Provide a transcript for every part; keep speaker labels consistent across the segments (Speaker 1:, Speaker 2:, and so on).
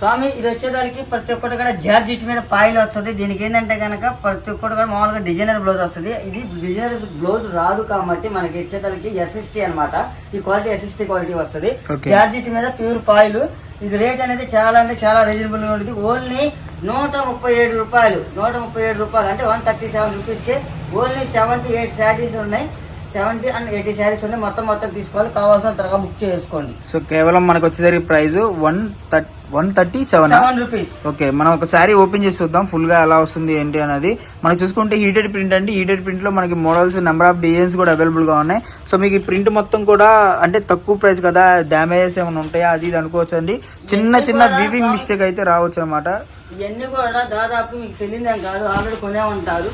Speaker 1: స్వామి ఇది వచ్చేదానికి ప్రతి ఒక్కటి కూడా జార్జిట్ మీద పాయిల్ వస్తుంది. దీనికి ఏంటంటే కనుక ప్రతి ఒక్కటి కూడా మామూలుగా డిజైనర్ బ్లౌజ్ వస్తుంది. ఇది డిజైనర్ బ్లౌజ్ రాదు కాబట్టి మనకి ఇచ్చేదానికి ఎస్ఎస్టీ అన్నమాట. ఈ క్వాలిటీ ఎస్ఎస్టీ క్వాలిటీ వస్తుంది. జార్జిట్ మీద ప్యూర్ పాయిల్. ఇది రేట్ అనేది చాలా అంటే చాలా రీజనబుల్గా ఉంటుంది. ఓన్లీ నూట ముప్పై ఏడు రూపాయలు. నూట ముప్పై ఏడు రూపాయలు. అంటే వన్ థర్టీ సెవెన్ రూపీస్కి ఓన్లీ సెవెంటీ ఎయిట్ శారీస్ ఉన్నాయి. సెవెంటీ అండ్ ఎయిటీ శారీస్ ఉన్నాయి. మొత్తం మొత్తం తీసుకోవాలి. కావాల్సిన త్వరగా బుక్ చేసుకోండి.
Speaker 2: సో కేవలం మనకు వచ్చేసరికి price one thirty one thirty seven?
Speaker 1: Rupees.
Speaker 2: Okay మనం ఒక శారీ ఓపెన్ చేసి చూద్దాం ఫుల్గా ఎలా వస్తుంది ఏంటి అనేది మనకి చూసుకుంటే హీటెడ్ ప్రింట్ అంటే హీటెడ్ ప్రింట్లో మనకి మోడల్స్ నెంబర్ ఆఫ్ డిజైన్స్ కూడా అవైలబుల్గా ఉన్నాయి. సో మీకు ఈ ప్రింట్ మొత్తం కూడా అంటే తక్కువ ప్రైస్ కదా డ్యామేజెస్ ఏమైనా ఉంటాయా అది ఇది అనుకోవచ్చు అండి చిన్న చిన్న వివింగ్ మిస్టేక్ అయితే రావచ్చు అనమాట
Speaker 1: ఇవన్నీ కూడా దాదాపు మీకు కాదు ఆల్రెడీ కొనే ఉంటారు.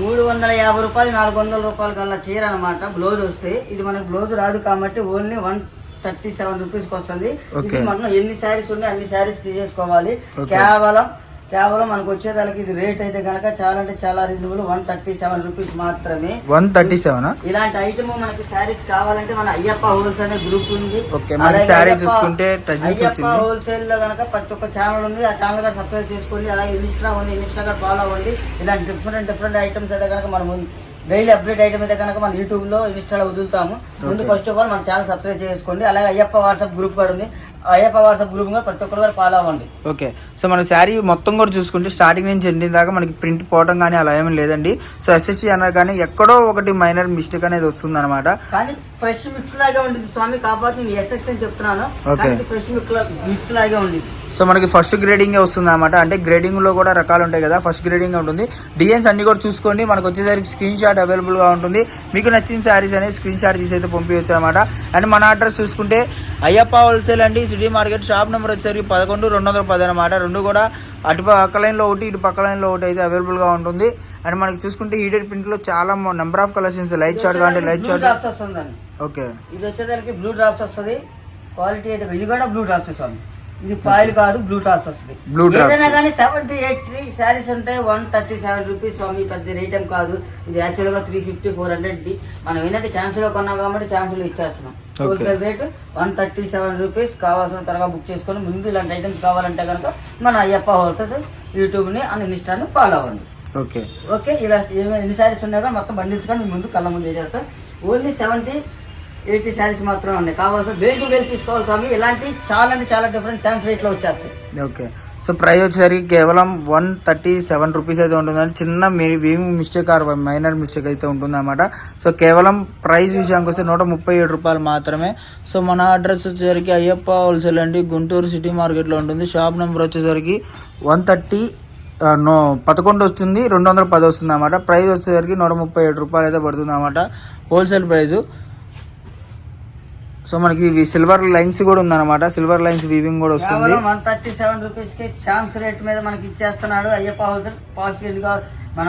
Speaker 1: మూడు వందల యాభై రూపాయలు నాలుగు వందల రూపాయల కల్లా చీర అనమాట బ్లౌజ్ వస్తే. ఇది మనకు బ్లౌజ్ రాదు కాబట్టి ఓన్లీ వన్ థర్టీ సెవెన్ రూపీస్కి వస్తుంది. ఇది. మనం ఎన్ని శారీస్ ఉన్నాయి అన్ని శారీస్ తీసేసుకోవాలి. కేవలం కేవలం మనకు వచ్చేదానికి ఇది రేట్ అయితే కనుక చాలా అంటే చాలా reasonable one thirty seven rupees మాత్రమే.
Speaker 2: వన్ థర్టీ సెవెన్
Speaker 1: ఇలాంటి ఐటమ్ మనకి శారీస్ కావాలంటే మన అయ్యప్ప హోల్స్ అనే గ్రూప్ ఉంది
Speaker 2: చూసుకుంటే
Speaker 1: అయ్యప్ప. హోల్సేల్లో కనుక ప్రతి ఒక్క ఛానల్ ఉంది. ఆ ఛానల్ కూడా సబ్స్క్రైబ్ చేసుకోండి. అలాగే ఇన్స్టా ఉంది. ఇన్స్టా కూడా ఫాలో అవ్వండి. ఇలాంటి డిఫరెంట్ డిఫరెంట్ ఐటమ్స్ అయితే కనుక మనం డైలీ అప్డేట్ ఐటమ్ అయితే కనుక మన యూట్యూబ్లో ఇన్స్టాలో వదులుతాము. ముందు. ఫస్ట్ ఆఫ్ ఆల్ మన ఛానల్ సబ్స్క్రైబ్ చేసుకోండి. అలాగే అయ్యప్ప వాట్సాప్ గ్రూప్ కూడా ఉంది. అయ్యప్ప వాట్సాప్ గ్రూప్ కూడా ప్రతి ఒక్కరు కూడా ఫాలో అవ్వండి.
Speaker 2: ఓకే సో మన శారీ మొత్తం కూడా చూసుకుంటే స్టార్టింగ్ నుంచి ఎండింగ్ దాకా మనకి ప్రింట్ పోవడం కానీ అలా ఏమీ లేదండి. సో ఎస్ఎస్సి అన్నారు కానీ ఎక్కడో ఒకటి మైనర్ మిస్టేక్ అనేది వస్తుంది అనమాట
Speaker 1: కానీ ఫ్రెష్ మిక్స్ లాగే ఉంటుంది స్వామి కాకపోతే నేను ఎస్ఎస్ అని చెప్తున్నాను. ఫ్రెష్ మిక్స్ లాగే ఉంది
Speaker 2: సో మనకి ఫస్ట్ గ్రేడింగ్ వస్తుంది అనమాట అంటే గ్రేడింగ్లో కూడా రకాలు ఉంటాయి కదా ఫస్ట్ గ్రేడింగ్ ఉంటుంది. డిజైన్స్ అన్ని కూడా చూసుకోండి. మనకు వచ్చేసరికి స్క్రీన్ షాట్ అవైలబుల్గా ఉంటుంది. మీకు నచ్చిన శారీస్ అనేది స్క్రీన్ షాట్ తీసి అయితే పంపించచ్చు అనమాట అండ్ మన అడ్రస్ చూసుకుంటే అయ్యప్ప హోల్సేల్ అండి సిటీ మార్కెట్ షాప్ నెంబర్ వచ్చేసరికి పదకొండు రెండు వందల పది అనమాట రెండు కూడా అటు పక్క లైన్లో ఒకటి ఇటు పక్క లైన్లో ఒకటి అయితే అవైలబుల్గా ఉంటుంది. అండ్ మనకి చూసుకుంటే హీటెడ్ ప్రింట్లో చాలా number of collections light short కావాలంటే లైట్ షార్ట్ ఓకే
Speaker 1: ఇది వచ్చేసరికి బ్లూ డ్రాప్స్ వస్తుంది. క్వాలిటీ అయితే ఇది కూడా బ్లూ డ్రాప్స్ స్వామి. ఇది పాయిల్ కాదు బ్లూ డ్రాప్స్ వస్తుంది.
Speaker 2: Drops.
Speaker 1: ఏదైనా కానీ సెవెంటీ ఎయిట్ త్రీ శారీస్ ఉంటాయి వన్ థర్టీ సెవెన్ రూపీస్ స్వామి పెద్ద రేట్ ఏం కాదు. ఇది యాక్చువల్గా త్రీ ఫిఫ్టీ ఫోర్ హండ్రెడ్ మనం ఏంటంటే ఛాన్స్లో కొన్నాం కాబట్టి ఛాన్స్లో ఇచ్చేస్తున్నాం. Wholesale rate one thirty seven rupees కావాల్సిన త్వరగా బుక్ చేసుకొని ముందు ఇలాంటి ఐటమ్స్ కావాలంటే కనుక మన అయ్యప్ప హోల్సేల్ యూట్యూబ్ని అండ్ ఇన్స్టాని ఫాలో అవ్వండి.
Speaker 2: ఓకే
Speaker 1: ఓకే ఇలా ఎన్ని శారీస్ ఉన్నాయో కానీ మొత్తం బండిల్స్ కానీ ముందు కళ్ళ ముందు చేస్తాం ఓన్లీ సెవెంటీ ఎయిటీ శారీస్ మాత్రమే ఉన్నాయి. కావాల్సిన వేల్ టు తీసుకోవాలి స్వామి. ఇలాంటి చాలా అంటే చాలా డిఫరెంట్ ఛాన్స్ రేట్లో వచ్చేస్తాయి.
Speaker 2: ఓకే. సో ప్రైస్ వచ్చేసరికి కేవలం వన్ థర్టీ సెవెన్ రూపీస్ అయితే ఉంటుందండి చిన్న మీరు weaving mistake or minor mistake అయితే ఉంటుందన్నమాట. సో కేవలం ప్రైస్ విషయానికి వస్తే నూట ముప్పై ఏడు రూపాయలు మాత్రమే. సో మన అడ్రస్ వచ్చేసరికి అయ్యప్ప హోల్సేల్ అండి. గుంటూరు సిటీ మార్కెట్లో ఉంటుంది. షాప్ నెంబర్ వచ్చేసరికి వన్ థర్టీ నో పదకొండు వస్తుంది. రెండు వందల పది వస్తుంది అన్నమాట ప్రైస్ వచ్చేసరికి నూట ముప్పై ఏడు రూపాయలు అయితే పడుతుంది అన్నమాట హోల్సేల్ ప్రైస్. సో మనకి ఇవి సిల్వర్ లైన్స్ కూడా ఉందన్నమాట. సిల్వర్ లైన్స్ వీవింగ్ కూడా వస్తుంది.
Speaker 1: వన్ థర్టీ సెవెన్ రూపీస్కి ఛాన్స్ రేట్ మీద మనకి ఇచ్చేస్తున్నాడు. అయ్యప్ప హోల్సేల్ పాజిటివ్గా మన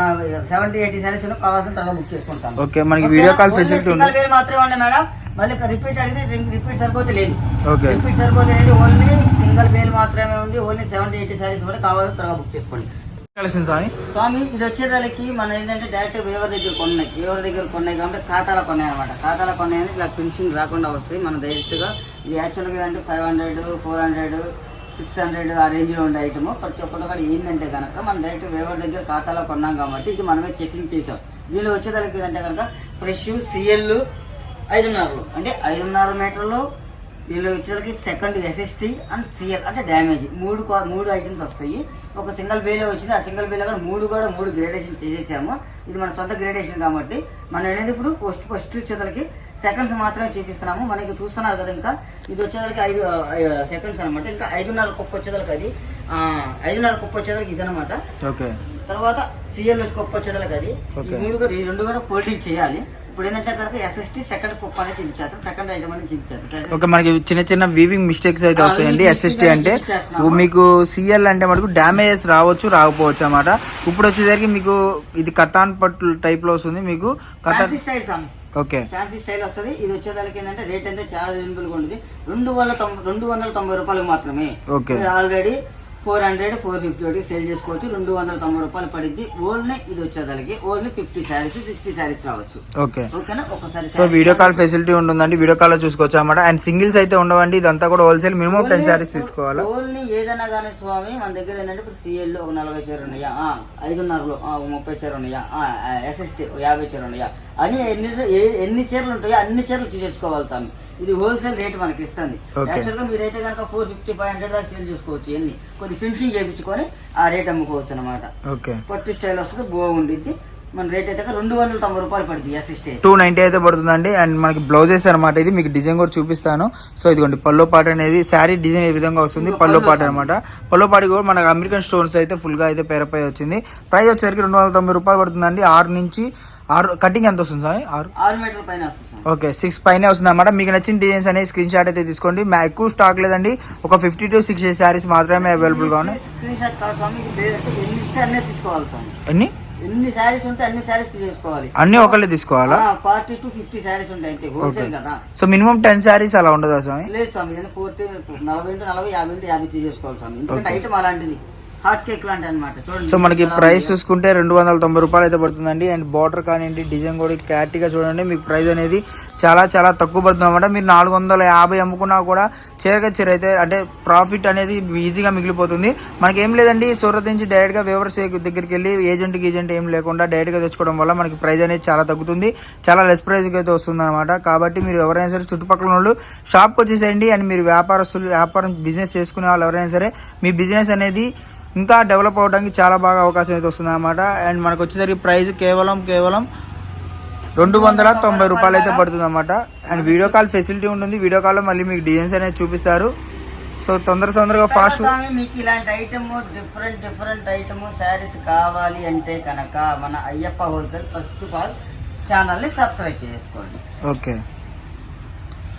Speaker 1: సెవెంటీ ఎయిటీ శారీస్ కావాల్సిన త్వరగా బుక్ చేసుకుంటాం
Speaker 2: ఓకే మనకి వీడియో కాల్ ఫెసిలిటీ ఉంది.
Speaker 1: మాత్రమే ఉండే మేడం. మళ్ళీ రిపీట్ అడిగితే రిపీట్ సరిపోతే లేదు.
Speaker 2: ఓకే
Speaker 1: రిపీట్ సరిపోతే లేదు. ఓన్లీ సింగల్ వేలు మాత్రమే ఉంది. ఓన్లీ సెవెంటీ ఎయిటీ శారీస్ కూడా కావాల్సిన త్వరగా బుక్ చేసుకోండి.
Speaker 2: కలిసింది స్వామి?
Speaker 1: స్వామి ఇది వచ్చేదానికి మన ఏంటంటే డైరెక్ట్ వేవర్ దగ్గర కొన్నాయి. వేవర్ దగ్గర కొన్నాయి కాబట్టి ఖాతాలో కొన్నాయి అనమాట ఖాతాలో కొన్నాయి అంటే ఇలా పెన్షన్ రాకుండా వస్తాయి. మనం డైరెక్ట్గా ఇది యాక్చువల్గా ఏంటంటే five hundred four hundred six hundred ఆ రేంజ్లో ఉండే ఐటమ్ ప్రతి ఒక్కటి కూడా ఏంటంటే కనుక మనం డైరెక్ట్ వేవర్ దగ్గర ఖాతాలో కొన్నాం కాబట్టి ఇది మనమే చెకింగ్ చేసాం. దీనిలో వచ్చేదానికి ఏంటంటే కనుక ఫ్రెష్ సిఎల్ ఐదున్నరలు. అంటే ఐదున్నర మీటర్లు దీనిలో వచ్చేసరికి సెకండ్ ఎస్ఎస్టీ అండ్ సిఎల్ అంటే డ్యామేజ్ మూడు మూడు ఐటమ్స్ వస్తాయి. ఒక సింగిల్ బేలే వచ్చింది. ఆ సింగిల్ బేలో కూడా మూడు కూడా మూడు గ్రేడేషన్ చేసేసాము. ఇది మన సొంత గ్రేడేషన్ కాబట్టి. మనం అనేది ఇప్పుడు? ఫస్ట్ ఫస్ట్ వచ్చేసరికి సెకండ్స్ మాత్రమే చూపిస్తున్నాము. మనకి చూస్తున్నారు కదా ఇంకా. ఇది వచ్చేసరికి ఐదు సెకండ్స్ అనమాట ఇంకా ఐదున్నర కుప్ప వచ్చేసరికి అది. ఐదున్నర కుప్ప వచ్చేసరికి అనమాట
Speaker 2: ఓకే.
Speaker 1: తర్వాత సిఎల్ వచ్చి కుప్ప వచ్చేసరికి అది. మూడు కూడా ఈ రెండు కూడా ఫోల్డింగ్ చేయాలి.
Speaker 2: ఓకే మనకి చిన్న చిన్న వీవింగ్ మిస్టేక్స్ అయితే వస్తాయండి. ఎస్ఎస్టీ అంటే. మీకు సిఎల్ అంటే మనకు డ్యామేజెస్ రావచ్చు రాకపోవచ్చు అన్నమాట. ఇప్పుడు వచ్చేసరికి మీకు ఇది కథాన్ పట్టు టైప్లో వస్తుంది మీకు కథాన్ ఓకే.
Speaker 1: ఫ్యాన్సీ స్టైల్ వస్తుంది. ఇది వచ్చేదానికి ఏంటంటే రేట్ అయితే చాలా రీజనబుల్గా ఉంటుంది రెండు వందల తొంభై రెండు వందల తొంభై రూపాయలకు మాత్రమే.
Speaker 2: Okay.
Speaker 1: Already four hundred four fifty ఒకటి సేల్ చేసుకోవచ్చు. రెండు వందల తొంభై రూపాయలు పడిద్ది. ఓన్లీ ఇది వచ్చేదానికి. Only fifty saris sixty saris రావచ్చు.
Speaker 2: ఓకే.
Speaker 1: ఓకేనా? ఒకసారి
Speaker 2: సో వీడియో కాల్ ఫెసిలిటీ ఉంటుందండి. వీడియో కాల్లో చూసుకోవచ్చు అనమాట అండ్ సింగిల్స్ అయితే ఉండవండి. ఇదంతా కూడా హోల్సేల్ మినిమం టెన్ శారీస్ తీసుకోవాలా?
Speaker 1: ఓన్లీ ఏదైనా కానీ స్వామి మన దగ్గర ఏంటంటే ఇప్పుడు సిఎల్ ఒక నలభై చీర ఉన్నాయా? ఐదున్నరలో ఒక ముప్పై చీర ఉన్నాయా? ఎస్ఎస్టీ యాభై చీర ఉన్నాయా? అని ఎన్ని ఏ- ఎన్ని చీరలు ఉంటాయో అన్ని చీరలు తీసేసుకోవాలి స్వామి. ఇది హోల్సేల్ రేట్ మనకి ఇస్తుంది. యాక్చువల్గా మీరైతే కనుక ఫోర్ ఫిఫ్టీ ఫైవ్ హండ్రెడ్ దాకా సేల్ చేసుకోవచ్చు ఎన్ని కొద్ది ఫినిషింగ్ చేయించుకొని ఆ రేట్ అమ్ముకోవచ్చు అనమాట
Speaker 2: ఓకే
Speaker 1: పట్టు స్టైల్ వస్తుంది బాగుండిద్ది. మన రేట్ అయితే రెండు వందల తొంభై రూపాయలు పడుతుంది ఎస్ఎస్టీ
Speaker 2: టూ నైన్టీ అయితే పడుతుందండి. అండ్ మనకి బ్లౌజెస్ అనమాట ఇది. మీకు డిజైన్ కూడా చూపిస్తాను. సో ఇదిగోండి పల్లో పాట అనేది శారీ డిజైన్ ఈ విధంగా వస్తుంది? పల్లో పాట అనమాట పల్లో పాట కూడా మనకి అమెరికన్ స్టోన్స్ అయితే ఫుల్గా అయితే పేరపై వచ్చింది. ప్రైస్ వచ్చేసరికి రెండు వందల తొంభై రూపాయలు పడుతుందండి. ఆరు నుంచి ఆరు కటింగ్ ఎంత వస్తుంది సార్? ఆరు?
Speaker 1: ఆరు మీటర్ల పైన వస్తుంది స్వామి.
Speaker 2: ఓకే సిక్స్ పైన వస్తుంది అనమాట మీకు నచ్చిన డిజైన్స్ అనేది స్క్రీన్ షాట్ అయితే తీసుకోండి. మా ఎక్కువ స్టాక్ లేదండి. ఒక ఫిఫ్టీ టు సిక్స్టీ శారీస్ మాత్రమే అవైలబుల్గా ఉన్నాయి.
Speaker 1: స్క్రీన్ షాట్ కాదు స్వామి ఇది బే- ఎన్ని తీసుకోవాలి స్వామి?
Speaker 2: ఎన్ని?
Speaker 1: ఉంటే అన్ని శారీస్ తీసుకోవాలి.
Speaker 2: అన్ని ఒకళ్ళే తీసుకోవాలా?
Speaker 1: ఫార్టీ టు ఫిఫ్టీ ఉంటాయి అంతే హోల్సేల్. కదా.
Speaker 2: సో మినిమం టెన్ శారీస్ అలా ఉండదా స్వామి?
Speaker 1: లేదు స్వామి ఫోర్టీ నలభై నలభై యాభై యాభై తీసేసుకోవాలి స్వామి. ఎందుకంటే. ఐటమ్ అలాంటిది. హాట్ కేక్ లాంటి అనమాట చూడండి.
Speaker 2: సో మనకి ప్రైస్ చూసుకుంటే రెండు వందల తొంభై రూపాయలు అయితే పడుతుందండి. అండ్ బార్డర్ కానివ్వండి డిజైన్ కూడా క్లారిటీగా చూడండి. మీకు ప్రైస్ అనేది చాలా చాలా తక్కువ పడుతుంది అనమాట మీరు నాలుగు వందల యాభై అమ్ముకున్నా కూడా చీరగా చీర అయితే అంటే ప్రాఫిట్ అనేది ఈజీగా మిగిలిపోతుంది. మనకి ఏం లేదండి సూరత్ నుంచి డైరెక్ట్గా వేవర్స్ దగ్గరికి వెళ్ళి ఏజెంట్ ఏజెంట్ ఏం లేకుండా డైరెక్ట్గా తెచ్చుకోవడం వల్ల మనకి ప్రైస్ అనేది చాలా తగ్గుతుంది. చాలా లెస్ ప్రైస్కి అయితే వస్తుంది అనమాట కాబట్టి మీరు ఎవరైనా సరే చుట్టుపక్కల వాళ్ళు షాప్కి వచ్చేసేయండి. అండ్ మీరు వ్యాపారస్తులు వ్యాపారం బిజినెస్ చేసుకునే వాళ్ళు ఎవరైనా సరే మీ బిజినెస్ అనేది ఇంకా డెవలప్ అవడానికి చాలా బాగా అవకాశం అయితే వస్తుంది అనమాట అండ్ మనకు వచ్చేసరికి ప్రైస్ కేవలం కేవలం రెండు వందల తొంభై రూపాయలు అయితే పడుతుంది అనమాట అండ్ వీడియో కాల్ ఫెసిలిటీ ఉంటుంది. వీడియో కాల్లో మళ్ళీ మీకు డిజైన్స్ అనేది చూపిస్తారు. సో తొందర తొందరగా ఫాస్ట్
Speaker 1: మీకు ఇలాంటి item different different item saris కావాలి అంటే కనుక మన Ayyappa wholesale first of all ఛానల్ని సబ్స్క్రైబ్ చేసుకోండి.
Speaker 2: ఓకే.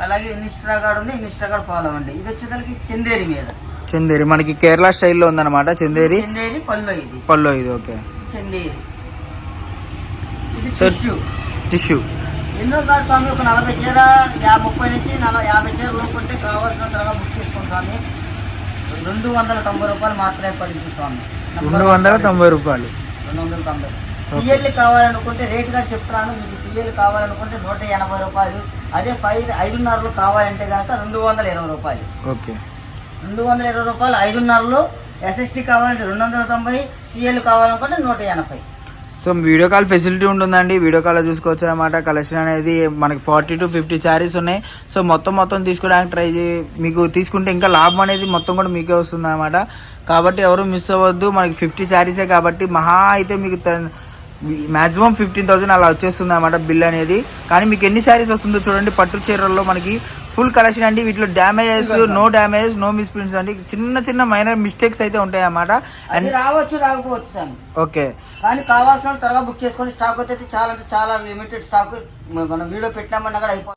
Speaker 1: అలాగే ఇన్స్టాగ్రామ్ ఉంది ఇన్స్టాగ్రామ్ ఫాలో అవ్వండి. ఇది వచ్చేసరికి చందేరి మీద.
Speaker 2: చందేరి. మనకి కేరళ స్టైల్లో ఉందన్నమాట చందేరి?
Speaker 1: చందేరి పళ్ళు ఇది.
Speaker 2: పల్లో ఇది ఓకే.
Speaker 1: చందేరి.
Speaker 2: So-
Speaker 1: tissue. ఎన్నో కాదు స్వామి ఒక నలభై చీర ముప్పై నుంచి నలభై యాభై చీర లోపుంటే కావాల్సిన త్వరగా బుక్ చేసుకోండి స్వామి. రెండు వందల తొంభై రూపాయలు మాత్రమే పడింది స్వామి.
Speaker 2: రెండు వందల తొంభై రూపాయలు.
Speaker 1: రెండు వందల తొంభై. సిఎల్ కావాలనుకుంటే రేట్ కూడా చెప్తున్నాను. మీకు సిఎల్ కావాలనుకుంటే నూట ఎనభై రూపాయలు. అదే ఫైవ్ ఐదున్నరలు కావాలంటే కనుక రెండు వందల ఇరవై రూపాయలు.
Speaker 2: ఓకే.
Speaker 1: రెండు వందల ఇరవై రూపాయలు ఐదున్నరలు ఎస్ఎస్టీ కావాలంటే రెండు వందల తొంభై సిఎల్ కావాలనుకుంటే నూట ఎనభై.
Speaker 2: సో వీడియో కాల్ ఫెసిలిటీ ఉంటుందండి. వీడియో కాల్లో చూసుకోవచ్చు అనమాట కలెక్షన్ అనేది మనకి ఫార్టీ టు ఫిఫ్టీ శారీస్ ఉన్నాయి. సో మొత్తం మొత్తం తీసుకోవడానికి ట్రై చేయి. మీకు తీసుకుంటే ఇంకా లాభం అనేది మొత్తం కూడా మీకే వస్తుంది అనమాట కాబట్టి ఎవరు మిస్ అవ్వద్దు. మనకి ఫిఫ్టీ శారీసే కాబట్టి మహా అయితే మీకు మ్యాక్సిమం ఫిఫ్టీన్ థౌసండ్ అలా వచ్చేస్తుంది అనమాట బిల్ అనేది. కానీ మీకు ఎన్ని శారీస్ వస్తుందో చూడండి. పట్టు చీరల్లో మనకి ఫుల్ కలెక్షన్ అండి. వీటిలో damages no damage no misprints అండి. చిన్న చిన్న మైనర్ మిస్టేక్స్ అయితే ఉంటాయి అన్నమాట
Speaker 1: రావచ్చు రాకపోవచ్చు స్వామి
Speaker 2: ఓకే.
Speaker 1: కానీ కావాల్సిన త్వరగా బుక్ చేసుకొని స్టాక్ వచ్చేది చాలా అంటే చాలా లిమిటెడ్ స్టాక్ మనం వీడియో పెట్టామన్నా కూడా అయిపోతుంది